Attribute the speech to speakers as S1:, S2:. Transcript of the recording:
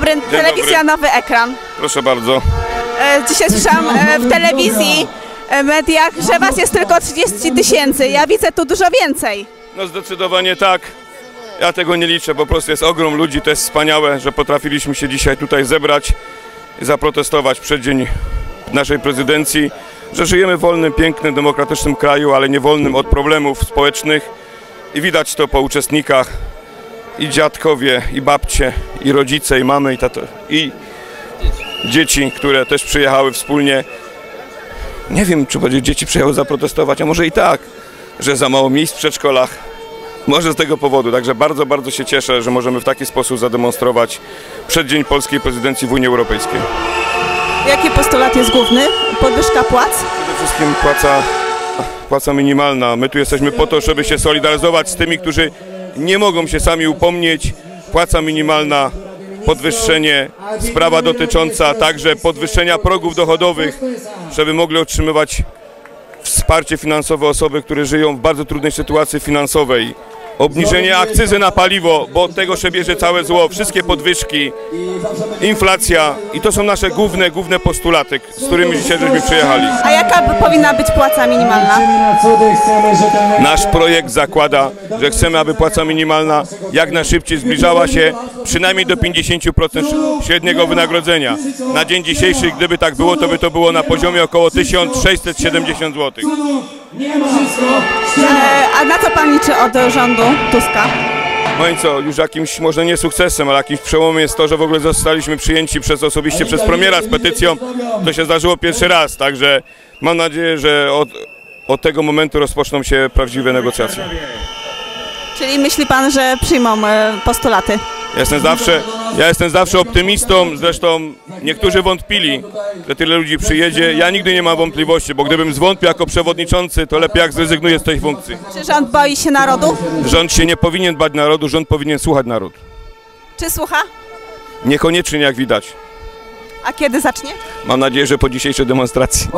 S1: dobry, telewizja Nowy Ekran.
S2: Proszę bardzo.
S1: E, Dzisiaj słyszałam e, w telewizji, e, mediach, że was jest tylko 30 tysięcy. Ja widzę tu dużo więcej.
S2: No zdecydowanie tak. Ja tego nie liczę, po prostu jest ogrom ludzi, to jest wspaniałe, że potrafiliśmy się dzisiaj tutaj zebrać i zaprotestować przed dzień naszej prezydencji, że żyjemy w wolnym, pięknym, demokratycznym kraju, ale nie wolnym od problemów społecznych i widać to po uczestnikach i dziadkowie, i babcie, i rodzice, i mamy, i tato, i dzieci, które też przyjechały wspólnie. Nie wiem, czy będzie dzieci przyjechały zaprotestować, a może i tak, że za mało miejsc w przedszkolach. Może z tego powodu, także bardzo, bardzo się cieszę, że możemy w taki sposób zademonstrować przeddzień polskiej prezydencji w Unii Europejskiej.
S1: Jaki postulat jest główny? Podwyżka płac?
S2: Przede wszystkim płaca, płaca minimalna. My tu jesteśmy po to, żeby się solidaryzować z tymi, którzy nie mogą się sami upomnieć. Płaca minimalna, podwyższenie, sprawa dotycząca także podwyższenia progów dochodowych, żeby mogli otrzymywać wsparcie finansowe osoby, które żyją w bardzo trudnej sytuacji finansowej. Obniżenie akcyzy na paliwo, bo od tego się bierze całe zło, wszystkie podwyżki, inflacja i to są nasze główne, główne postulaty, z którymi dzisiaj żeśmy przyjechali.
S1: A jaka powinna być płaca minimalna?
S2: Nasz projekt zakłada, że chcemy, aby płaca minimalna jak najszybciej zbliżała się przynajmniej do 50% średniego wynagrodzenia. Na dzień dzisiejszy, gdyby tak było, to by to było na poziomie około 1670 zł.
S1: E, A na co pan liczy od rządu Tuska?
S2: No i co, już jakimś może nie sukcesem, ale jakimś przełomem jest to, że w ogóle zostaliśmy przyjęci przez osobiście przez premiera z petycją. To się zdarzyło pierwszy raz, także mam nadzieję, że od, od tego momentu rozpoczną się prawdziwe negocjacje.
S1: Czyli myśli pan, że przyjmą e, postulaty?
S2: Ja jestem zawsze, ja jestem zawsze optymistą, zresztą niektórzy wątpili, że tyle ludzi przyjedzie. Ja nigdy nie mam wątpliwości, bo gdybym zwątpił jako przewodniczący, to lepiej jak zrezygnuję z tej funkcji.
S1: Czy rząd boi się narodu?
S2: Rząd się nie powinien dbać narodu, rząd powinien słuchać naród.
S1: Czy słucha?
S2: Niekoniecznie jak widać.
S1: A kiedy zacznie?
S2: Mam nadzieję, że po dzisiejszej demonstracji.